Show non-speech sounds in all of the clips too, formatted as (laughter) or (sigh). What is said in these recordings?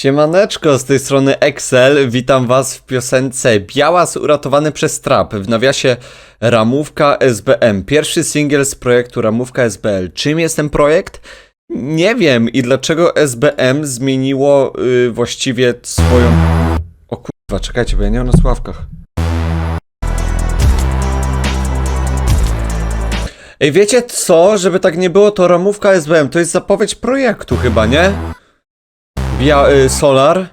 Siemaneczko, z tej strony Excel, witam was w piosence Białas uratowany przez trap, w nawiasie Ramówka SBM, pierwszy singiel z projektu Ramówka SBL. Czym jest ten projekt? Nie wiem i dlaczego SBM zmieniło y, właściwie swoją... O kurwa, czekajcie, bo ja nie mam na sławkach. Ej, wiecie co? Żeby tak nie było, to Ramówka SBM to jest zapowiedź projektu chyba, nie? Bia y, Solar.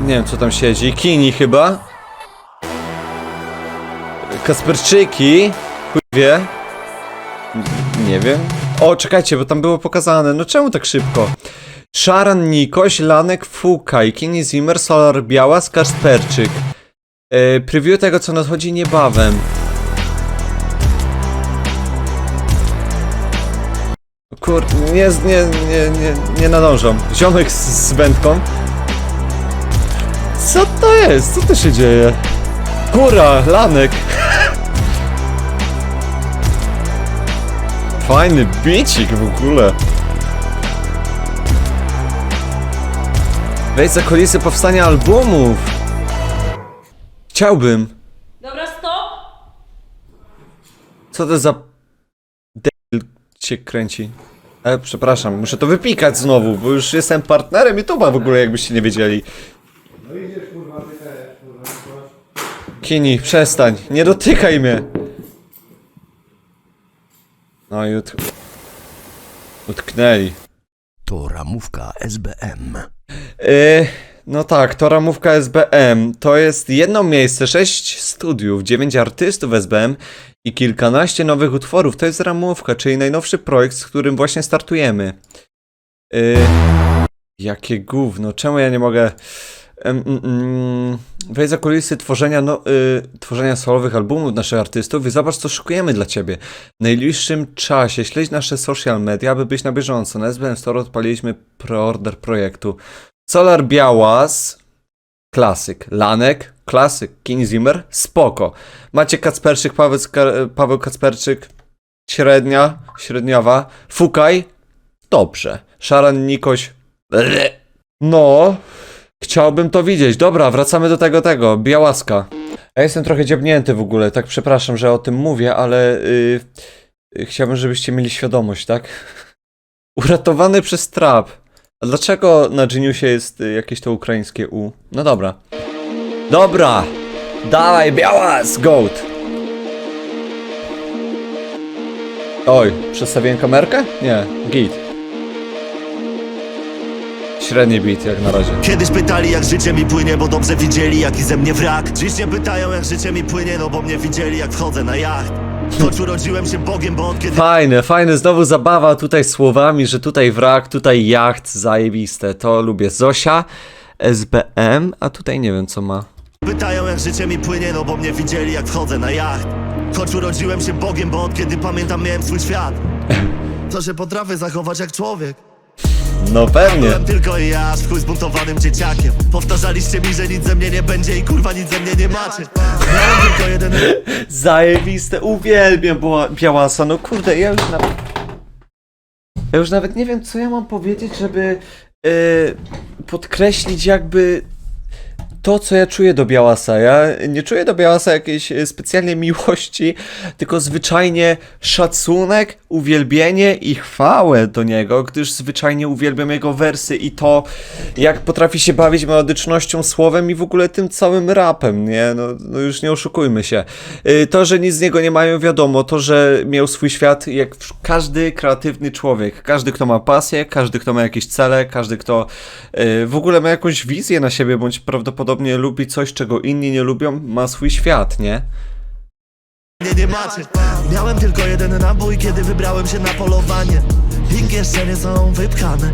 Nie wiem co tam siedzi. Kini chyba. Kasperczyki. Chuj wie. Nie wiem. O, czekajcie, bo tam było pokazane. No czemu tak szybko? Szaran Nikoś, Lanek Fukaj, Kini Zimmer, Solar Biała, Kasperczyk. Yy, preview tego co nadchodzi niebawem. Kur... Nie, nie, nie, nie, nie nadążam. Ziomek z, z wędką. Co to jest? Co to się dzieje? Kura, lanek. Fajny bicik w ogóle. Wejdź za kulisy powstania albumów. Chciałbym. Dobra, stop! Co to za... Się kręci. E, przepraszam, muszę to wypikać znowu, bo już jestem partnerem YouTube'a w ogóle, jakbyście nie wiedzieli. Kini, przestań, nie dotykaj mnie. No i ut... utknęli. To ramówka SBM. Yy, no tak, to ramówka SBM. To jest jedno miejsce, sześć studiów, dziewięć artystów SBM i kilkanaście nowych utworów. To jest ramówka, czyli najnowszy projekt, z którym właśnie startujemy. Yy, jakie gówno, czemu ja nie mogę... Mm, mm, Wejdź za kulisy tworzenia, no, y, tworzenia solowych albumów naszych artystów i zobacz, co szykujemy dla Ciebie. W najbliższym czasie śledź nasze social media, aby być na bieżąco. Na SBM Store odpaliliśmy preorder projektu. Solar Białas, klasyk. Lanek, klasyk. King Zimmer, spoko. Macie Kacperczyk, Paweł, Paweł Kacperczyk, średnia, średniowa. Fukaj, dobrze. Szaran Nikoś, no, chciałbym to widzieć. Dobra, wracamy do tego, tego, Białaska. Ja jestem trochę dziabnięty w ogóle, tak przepraszam, że o tym mówię, ale yy, chciałbym, żebyście mieli świadomość, tak? (laughs) Uratowany przez trap. A dlaczego na Geniusie jest y, jakieś to ukraińskie U? No dobra. Dobra! Dawaj, Białas! Goat! Oj, przestawiłem kamerkę? Nie, git. Średni beat jak na razie. Kiedyś pytali jak życie mi płynie, bo dobrze widzieli jaki ze mnie wrak Dziś nie pytają jak życie mi płynie, no bo mnie widzieli jak wchodzę na jacht Choć urodziłem się Bogiem, bo od kiedy Fajne, fajne, znowu zabawa tutaj słowami, że tutaj wrak, tutaj jacht, zajebiste. To lubię. Zosia, SBM, a tutaj nie wiem co ma. pytają jak życie mi płynie, no bo mnie widzieli jak wchodzę na jacht Choć urodziłem się Bogiem, bo od kiedy pamiętam miałem swój świat To się potrafię zachować jak człowiek No pewnie. Byłem tylko i ja, w chuj zbuntowanym dzieciakiem Powtarzaliście mi, że nic ze mnie nie będzie i kurwa nic ze mnie nie macie tylko (laughs) jeden Zajebiste, uwielbiam Bła- Białasa, no kurde, ja już nawet... Ja już nawet nie wiem, co ja mam powiedzieć, żeby e, podkreślić jakby to, co ja czuję do Białasa. Ja nie czuję do Białasa jakiejś e, specjalnej miłości, (laughs) tylko zwyczajnie szacunek, uwielbienie i chwałę do niego, gdyż zwyczajnie uwielbiam jego wersy i to, jak potrafi się bawić melodycznością, słowem i w ogóle tym całym rapem, nie? No, no już nie oszukujmy się. Y, To, że nic z niego nie mają, wiadomo. To, że miał swój świat, jak każdy kreatywny człowiek. Każdy, kto ma pasję, każdy, kto ma jakieś cele, każdy, kto y, w ogóle ma jakąś wizję na siebie, bądź prawdopodobnie lubi coś, czego inni nie lubią, ma swój świat, nie? Nie, nie macie. Miałem tylko jeden nabój, kiedy wybrałem się na polowanie. Ich jeszcze nie są wypchane.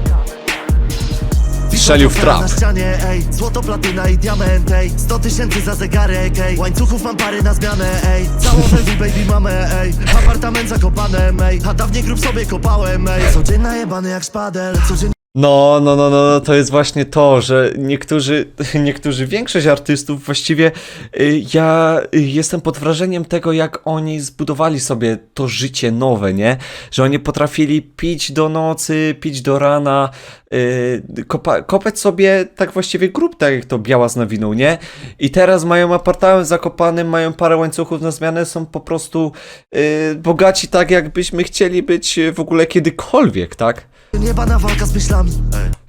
Strzelił w trap. Na ścianie, ej, złoto, platyna i diament, ej. 100 tysięcy za zegarek, ej. Łańcuchów mam pary na zmianę, ej. Całą (laughs) baby, baby mamę, ej. Apartament zakopane, ej. A dawniej grób sobie kopałem, ej. Codzienna jebany jak szpadel Codziennie No, no, no, no, no, to jest właśnie to, że niektórzy, (laughs) niektórzy, większość artystów właściwie, y, ja jestem pod wrażeniem tego, jak oni zbudowali sobie to życie nowe, nie? Że oni potrafili pić do nocy, pić do rana, y, kopa, kopać sobie tak właściwie grób, tak jak to Biała z Nawinął, nie? I teraz mają apartament zakopany, mają parę łańcuchów na zmianę, są po prostu y, bogaci tak, jakbyśmy chcieli być w ogóle kiedykolwiek, tak? Niebana walka z myślami.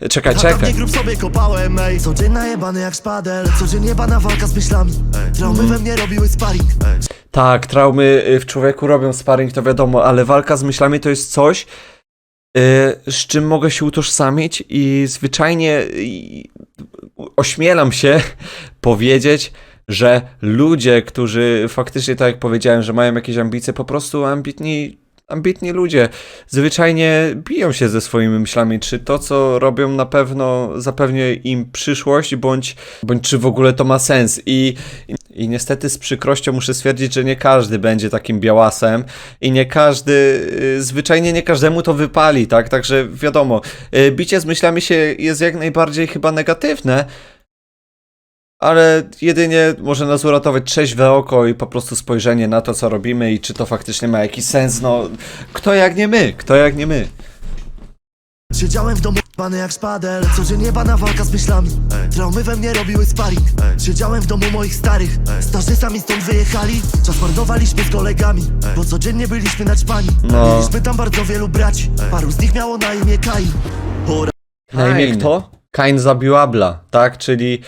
Czekaj, czekaj. grób sobie kopałem, ej. Codziennie najebany jak szpadel. Codziennie bana walka z myślami. Traumy we mnie robiły sparring. Tak, traumy y, w człowieku robią sparring, to wiadomo, ale walka z myślami to jest coś, y, z czym mogę się utożsamić i zwyczajnie y, ośmielam się (laughs) powiedzieć, że ludzie, którzy faktycznie, tak jak powiedziałem, że mają jakieś ambicje, po prostu ambitni, ambitni ludzie, zwyczajnie biją się ze swoimi myślami, czy to, co robią na pewno zapewnia im przyszłość, bądź, bądź czy w ogóle to ma sens. I, i niestety z przykrością muszę stwierdzić, że nie każdy będzie takim białasem i nie każdy, y, zwyczajnie nie każdemu to wypali, tak? Także wiadomo, y, bicie z myślami się jest jak najbardziej chyba negatywne, ale jedynie może nas uratować trzeźwe oko i po prostu spojrzenie na to, co robimy i czy to faktycznie ma jakiś sens, no kto jak nie my, kto jak nie my. Siedziałem w domu bany jak szpadel. Codziennie bana walka z myślami. Traumy we mnie robiły sparring Siedziałem w domu moich starych. Starzy sami stąd wyjechali. Czas marnowaliśmy z kolegami Bo codziennie byliśmy naćpani No. Mieliśmy tam bardzo wielu braci. Paru z nich miało na imię Kai Ura Na imię kto? Kain zabił Abla, tak? Czyli,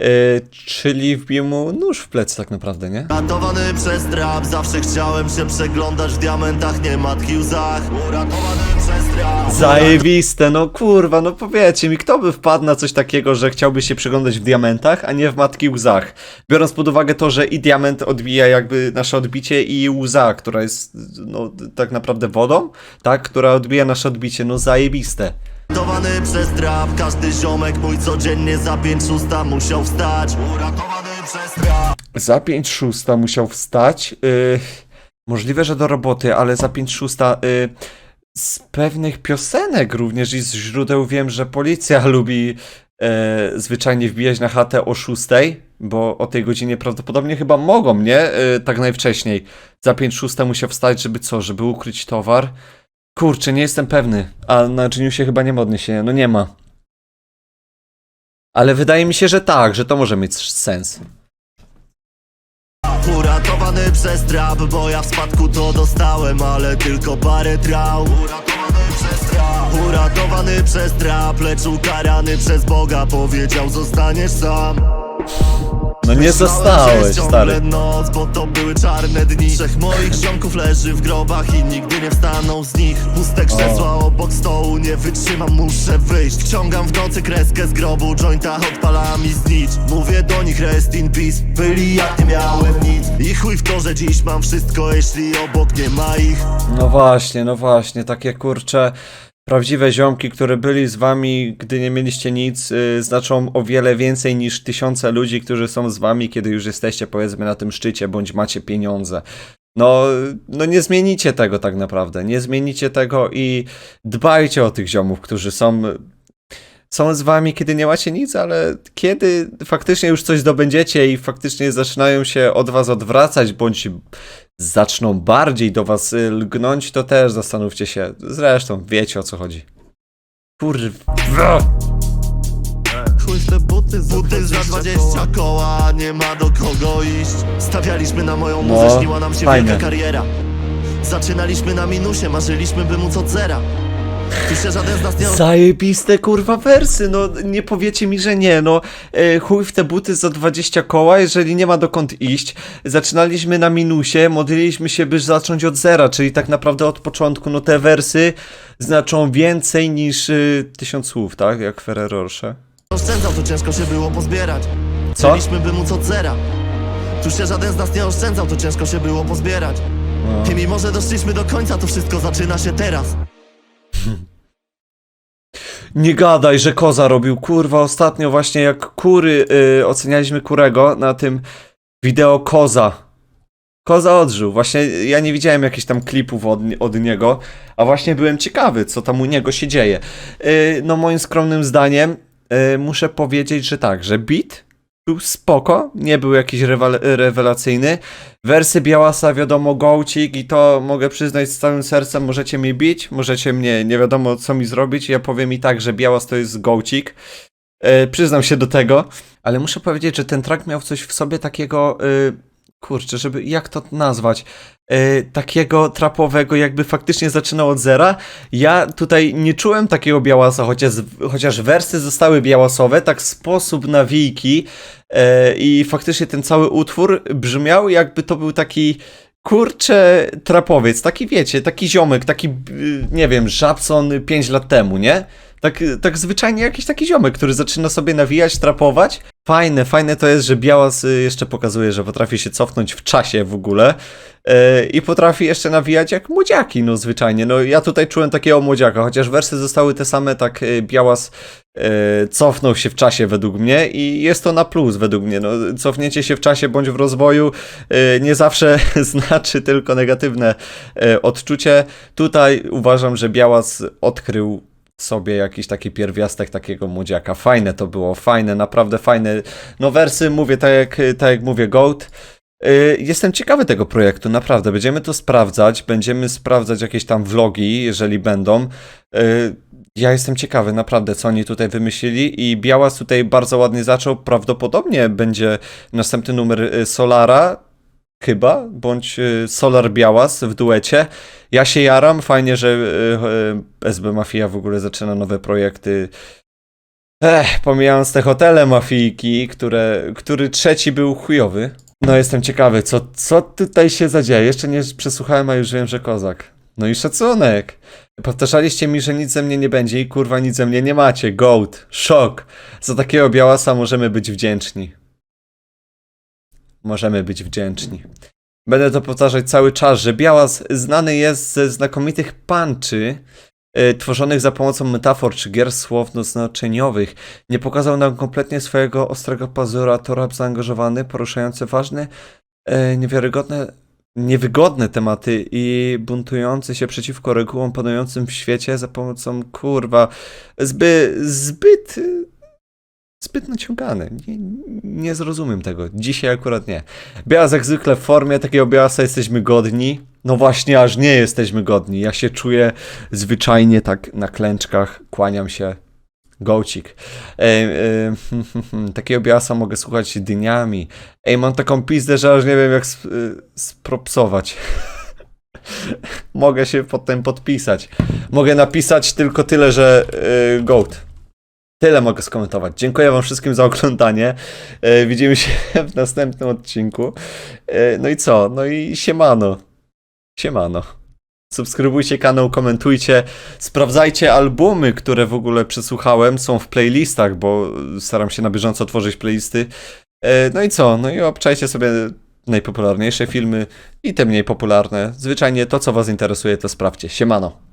y, czyli wbił mu nóż w plecy tak naprawdę, nie? Ratowany przez trap, zawsze chciałem się przeglądać w diamentach, nie matki łzach Uratowany przez trap Zajebiste, no kurwa, no powiedzcie mi, kto by wpadł na coś takiego, że chciałby się przyglądać w diamentach, a nie w matki łzach? Biorąc pod uwagę to, że i diament odbija jakby nasze odbicie i łza, która jest, no tak naprawdę wodą, tak? Która odbija nasze odbicie, no zajebiste. Uratowany przez trap, każdy ziomek mój codziennie za pięć szósta musiał wstać Uratowany przez Za 5 szósta musiał wstać. Yy, możliwe, że do roboty, ale za 5 szósta. Yy, z pewnych piosenek również i z źródeł wiem, że policja (laughs) lubi yy, zwyczajnie wbijać na chatę o 6, bo o tej godzinie prawdopodobnie chyba mogą, nie? Yy, tak najwcześniej. Za 5 szósta musiał wstać, żeby co? Żeby ukryć towar? Kurczę, nie jestem pewny. A na Geniusie chyba nie ma odniesienia. No nie ma. Ale wydaje mi się, że tak, że to może mieć sens. Uratowany przez trap, bo ja w spadku to dostałem, ale tylko parę traum Uratowany przez trap Uratowany przez trap, lecz ukarany przez Boga Powiedział zostaniesz sam No nie ciągle stary. noc, bo to były czarne dni. Trzech moich ziomków leży w grobach i nigdy nie wstaną z nich. Puste krzesła obok stołu, nie wytrzymam, muszę wyjść. Wciągam w nocy kreskę z grobu, jointa odpalam i znicz. Mówię do nich rest in peace, byli jak nie miałem nic. I chuj w to, że dziś mam wszystko, jeśli obok nie ma ich. No właśnie, no właśnie, takie kurcze prawdziwe ziomki, które byli z wami, gdy nie mieliście nic, yy, znaczą o wiele więcej niż tysiące ludzi, którzy są z wami, kiedy już jesteście powiedzmy na tym szczycie, bądź macie pieniądze. No, no nie zmienicie tego tak naprawdę, nie zmienicie tego i dbajcie o tych ziomów, którzy są są z wami, kiedy nie macie nic, ale kiedy faktycznie już coś zdobędziecie i faktycznie zaczynają się od was odwracać, bądź zaczną bardziej do was y, lgnąć, to też zastanówcie się. Zresztą wiecie o co chodzi. Kurwa. Buty, buty za 20 koła, nie ma do kogo iść Stawialiśmy na moją No, muzę, śniła nam się fajne. wielka kariera Zaczynaliśmy na minusie, marzyliśmy by móc od zera Się żaden z nas nie Zajebiste kurwa wersy, no nie powiecie mi, że nie, no e, chuj w te buty za 20 koła, jeżeli nie ma dokąd iść. Zaczynaliśmy na minusie, modliliśmy się, by zacząć od zera, czyli tak naprawdę od początku, no te wersy znaczą więcej niż y, tysiąc słów, tak? Jak Ferrero Rocher. oszczędzał, to ciężko się było pozbierać Co? Chcieliśmy by móc od zera Tu się żaden z nas nie oszczędzał, to ciężko się było pozbierać No. I mimo, że doszliśmy do końca, to wszystko zaczyna się teraz Nie gadaj, że koza robił. Kurwa, ostatnio właśnie jak kury y, ocenialiśmy kurego na tym wideo koza. Koza odżył. Właśnie ja nie widziałem jakichś tam klipów od, od niego, a właśnie byłem ciekawy, co tam u niego się dzieje. Yy, no moim skromnym zdaniem yy, muszę powiedzieć, że tak, że beat był spoko, nie był jakiś rewel- rewelacyjny. Wersy Białasa wiadomo gołcik i to mogę przyznać z całym sercem, możecie mnie bić, możecie mnie, nie wiadomo co mi zrobić, ja powiem i tak, że Białas to jest gołcik. Yy, przyznam się do tego, ale muszę powiedzieć, że ten track miał coś w sobie takiego, yy, kurczę, żeby, jak to nazwać, yy, takiego trapowego, jakby faktycznie zaczynał od zera. Ja tutaj nie czułem takiego białasa, chociaż, chociaż wersy zostały białasowe, tak sposób nawijki yy, i faktycznie ten cały utwór brzmiał jakby to był taki kurcze trapowiec, taki wiecie, taki ziomek, taki, nie wiem, Żabson 5 lat temu, nie? Tak, tak zwyczajnie jakiś taki ziomek, który zaczyna sobie nawijać, trapować. Fajne, fajne to jest, że Białas y, jeszcze pokazuje, że potrafi się cofnąć w czasie w ogóle yy, i potrafi jeszcze nawijać jak młodziaki, no zwyczajnie. No ja tutaj czułem takiego młodziaka, chociaż wersy zostały te same, tak y, Białas yy, cofnął się w czasie według mnie i jest to na plus według mnie. No, cofnięcie się w czasie bądź w rozwoju yy, nie zawsze (laughs) znaczy tylko negatywne odczucie. Tutaj uważam, że Białas odkrył sobie jakiś taki pierwiastek takiego młodziaka. Fajne to było, fajne, naprawdę fajne. No wersy, mówię tak jak, tak jak mówię, Goat. Yy, Jestem ciekawy tego projektu, naprawdę. Będziemy to sprawdzać, będziemy sprawdzać jakieś tam vlogi, jeżeli będą. Yy, Ja jestem ciekawy, naprawdę, co oni tutaj wymyślili i Białas tutaj bardzo ładnie zaczął. Prawdopodobnie będzie następny numer y, Solara, chyba, bądź y, Solar Białas w duecie. Ja się jaram, fajnie, że y, y, SB Mafia w ogóle zaczyna nowe projekty. Ech, pomijając te hotele mafijki, które, który trzeci był chujowy. No jestem ciekawy, co, co tutaj się zadzieje. Jeszcze nie przesłuchałem, a już wiem, że kozak. No i szacunek. Powtarzaliście mi, że nic ze mnie nie będzie i kurwa nic ze mnie nie macie. Goat, szok. Za takiego białasa możemy być wdzięczni. Możemy być wdzięczni. Będę to powtarzać cały czas, że Białas znany jest ze znakomitych punczy y, tworzonych za pomocą metafor czy gier słowno-znaczeniowych. Nie pokazał nam kompletnie swojego ostrego pazura, to rap zaangażowany, poruszający ważne, y, niewiarygodne, niewygodne tematy i buntujący się przeciwko regułom panującym w świecie za pomocą, kurwa, zbyt, zbyt, zbyt naciągane. Nie, nie zrozumiem tego. Dzisiaj akurat nie. Białas jak zwykle w formie takiego Białasa jesteśmy godni. No właśnie, aż nie jesteśmy godni. Ja się czuję zwyczajnie tak na klęczkach, kłaniam się. Gołcik. E, e, takiego Białasa mogę słuchać dniami. Ej, mam taką pizdę, że aż nie wiem jak sp- y, spropsować. (laughs) mogę się potem podpisać. Mogę napisać tylko tyle, że y, goat. Tyle mogę skomentować. Dziękuję Wam wszystkim za oglądanie. E, widzimy się (laughs) w następnym odcinku. E, no i co? No i siemano. Siemano. Subskrybujcie kanał, komentujcie. Sprawdzajcie albumy, które w ogóle przesłuchałem. Są w playlistach, bo staram się na bieżąco tworzyć playlisty. E, no i co? No i obczajcie sobie najpopularniejsze filmy i te mniej popularne. Zwyczajnie to, co Was interesuje, to sprawdźcie. Siemano.